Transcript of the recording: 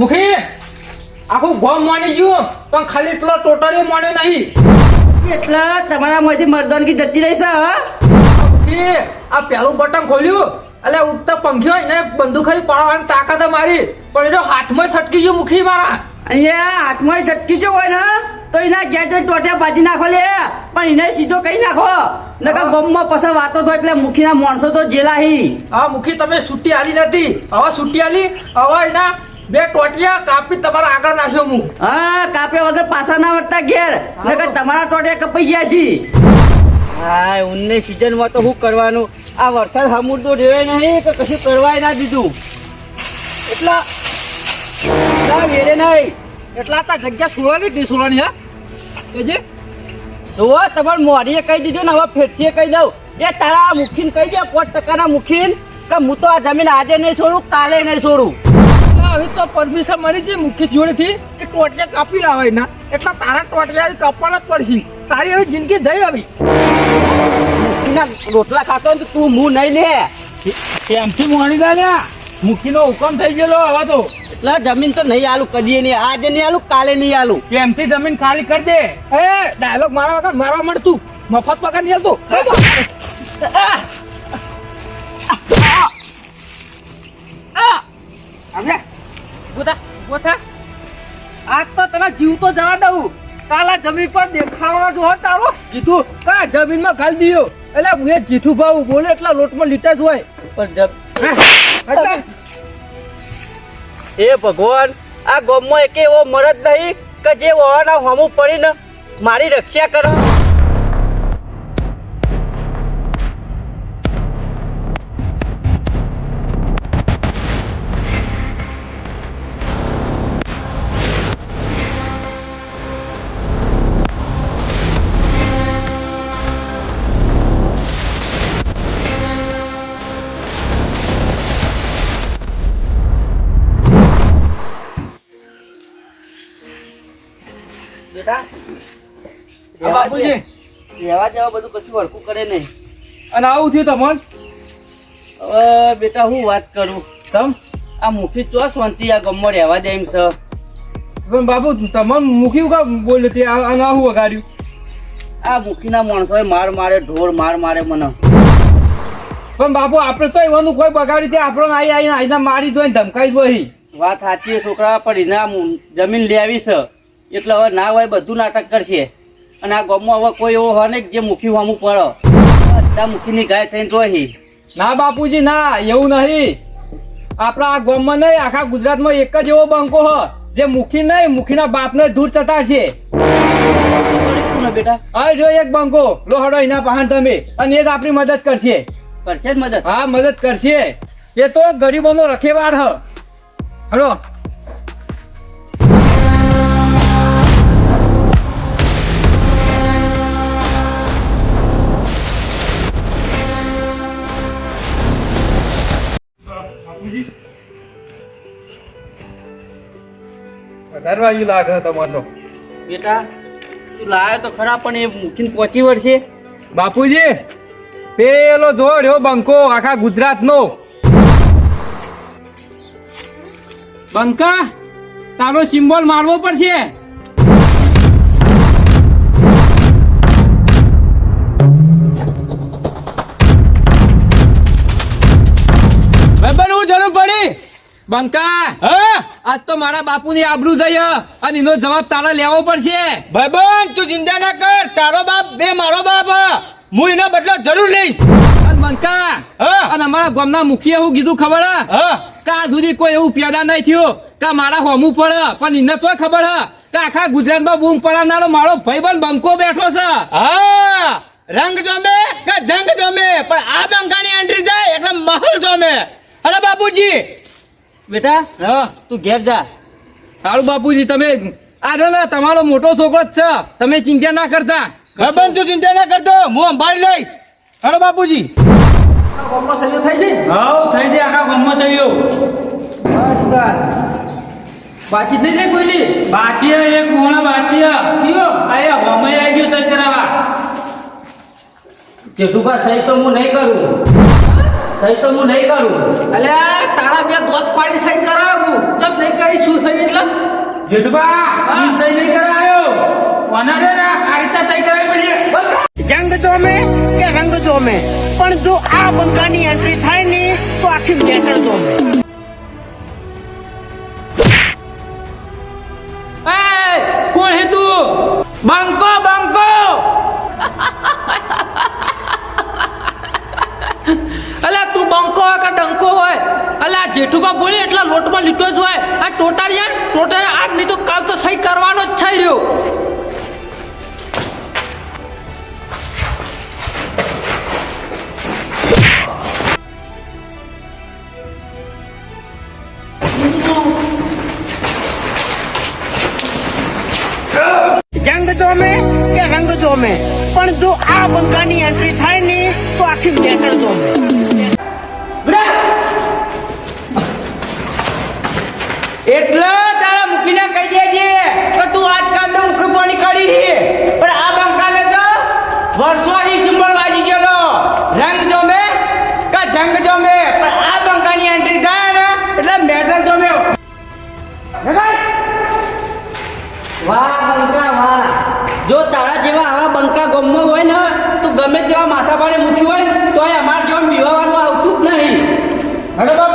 મુખી આખું ગોમ માની ગયું પણ ખાલી પેલો ટોટરીઓ માન્યો નહીં. એટલે તમારા માંથી મર્દાનગી જતી રહી છે મુખી આ પેલું બટન ખોલ્યું એટલે ઉઠતા હોય એને બંદૂક પાડવાની તાકાત મારી પણ એનો હાથમાં છટકી ગયું મુખી મારા. અહીંયા હાથમાં છટકી ગયો હોય ને તો એના ગેટ ટોટિયા બાજી નાખો લે. પણ એને સીધો કઈ નાખો? નકર ગમમાં પછી વાતો તો એટલે મુખીના માણસો તો જેલાહી. હા મુખી તમે છૂટી આલી નથી. હવે છૂટી આલી હવે એના બે ટોટિયા કાપી તમારા આગળ નાખ્યો હું. હા કાપ્યા વગર પાછા ના વળતા ઘેર. નકર તમારા ટોટિયા કપાઈ ગયા છે. હા ઉન્ને સિઝનમાં તો શું કરવાનું? આ વરસાદ હમુરતો રેવાય નહીં કે કશું કરવાય ના દીધું એટલા ના વેરે નહીં. એટલા તા જગ્યા સુરવાની જ સુરવાની હા? કેજે. જુઓ તમારે મોડીએ કહી દીધું ને હવે ફેરસીએ કહી દઉં. એ તારા મુખીન કહી દે પોત ટકાના મુખીન કે હું તો આ જમીન આજે નહીં છોડું કાલે નહીં છોડું. એટલે હવે તો પરમિશન મળી છે મુખ્ય જોડેથી કે ટોટલે કાપી લાવાય ના. એટલે તારા ટોટિયા હવે કાપવાના જ પડશે. તારી હવે જિંદગી જઈ આવી. રોટલા ખાતો ને તું મું નહીં લે. એમથી મોણી દાલ્યા મુખીનો હુકમ થઈ ગયેલો હવે તો. એટલે જમીન તો નહીં આલું કદીએ નહીં. આજે નહીં આલું કાલે નહીં આલું. એમથી જમીન ખાલી કરી દે. એ ડાયલોગ મારા વગર મારવા માંડ તું. મફત પગાર નહીં આવતો ઊભો ઊભો થા. આજ તો તને જીવ જવા દઉં. કાલા જમીન પર દેખાડવાનો જો તારો. કીધું કા જમીનમાં ગાલી દીયો. એટલે હું એ જીઠું ભાવ બોલે એટલા લોટમાં લીટા જ હોય પણ હે ભગવાન આ ગોમમાં એક એવો મરદ નહીં કે જે ઓવાના હમું પડીને મારી રક્ષા કરો બેટા. બાપુજી. રહેવા જવા બધું કશું વળકું કરે નહીં. અને આવું થયું તમને હવે બેટા હું વાત કરું? તમ? આ મુખી ચો શાંતિ આ ગમમાં રહેવા દે એમ પણ બાપુ મૂક્યું કા બોલ્યો તે? આ આ વગાડ્યું? આ મુખીના માણસોએ માર મારે ઢોર માર મારે મને. પણ બાપુ આપણે તો એવાનું કોઈ બગાડી તે આપણને આઈ આઈને આઈને મારી દો ને ધમકાઈ દો વાત સાચી છોકરા પણ એના જમીન લેવી છે. એટલે હવે ના હોય બધું નાટક કરશે. અને આ ગામમાં હવે કોઈ એવો હોય ને જે મુખી હોમું પડો બધા મુખીની ગાય થઈને જોઈ ના બાપુજી ના એવું નહીં. આપણા આ ગામમાં નહીં આખા ગુજરાતમાં એક જ એવો બંકો હ જે મુખી નહીં મુખીના બાપને દૂર ચતા છે બેટા? આ જો એક બંકો. લો હડો એના પહાણ તમે. અને એ જ આપણી મદદ કરશે. કરશે જ મદદ? હા મદદ કરશે. એ તો ગરીબોનો રખેવાળ હ. હડો. લાગે તમારે. તો બેટા તું લાવ્યો તો ખરા પણ એ મૂકીને પહોંચી વળશે. બાપુજી પેલો જોડ્યો બંકો આખા ગુજરાતનો. બંકા તારો સિમ્બોલ મારવો પડશે. બંકા! હા? આજ તો મારા બાપુની આબરૂ જઈ હ, અને એનો જવાબ તારે લેવો પડશે. ભાઈબંધ તું ચિંતા ના કર. તારો બાપ બે મારો બાપ હા. હું એનો બદલો જરૂર લઈશ. અને બંકા હા? અને અમારા ગામના મુખીએ એવું કીધું ખબર હે? હા? કે આ સુધી કોઈ એવું પેદા નહીં થયું કે મારા હોમું પડે પણ એને તો ખબર હે કે આખા ગુજરાતમાં બૂમ પડાનારો મારો ભાઈબંધ બંકો બેઠો છે. હા રંગ જોમે કે જંગ જોમે પણ આ બંકાની એન્ટ્રી જાય એટલે મહલ જોમે. અરે બાપુજી બેટા હા. તું ઘેર જા. સારું બાપુજી તમે આ ના ને તમારો મોટો છોકરો જ છે. તમે ચિંતા ના કરતા. ભાઈબંધ તું ચિંતા ના કરતો. હું સંભાળી લઈશ. હાલો બાપુજી. હા થઈ જાય આખા ગામમાં થયો બાતચીત નહીં થઈ કોઈની? બાચી એક મોણા બાચી કયો? આયા હોમે આવી ગયું સર જેઠુભા સહી તો હું નહીં કરું. સહી તો હું નહીં કરું. અલે તારા બે દોત પાડી સહી કરાવું તમ નહીં કરી શું સહી જેઠબા હું. સહી નહીં કરાયો. કોના રે આ રીતે સહી કરાવી પડી જંગ જોમે કે રંગ જોમે? પણ જો આ બંકાની એન્ટ્રી થાય ને તો આખી મેટર જોમે. એ કોણ હે તું? બંકો બંકો અલા તું બંકો હોય કે ડંકો હોય? એટલે આ જેઠુકા બોલે એટલા લોટમાં લીટો જ હોય. આ ટોટાળિયા ને ટોટાળિયા આજ નહીં તો કાલ તો સહી કરવાનો જ થઈ રહ્યો. જંગ જોમે કે રંગ જોમે? પણ જો આ બંકાની એન્ટ્રી થાય ને, તો આખી વર્ષોથી સિમ્બોલ વાજી ગયેલો. રંગ જોમે કે જંગ જોમે? પણ આ બંકાની એન્ટ્રી થાય ને એટલે મેડલ જોમે. વાહ બંકા વાહ. જો તારા જેવા આવા બંકા ગમો હોય ને તો ગમે તેવા માથા પાડે મૂક્યું હોય તો તોય અમાર જેવા પીવાનું આવતું જ નહીં. હડો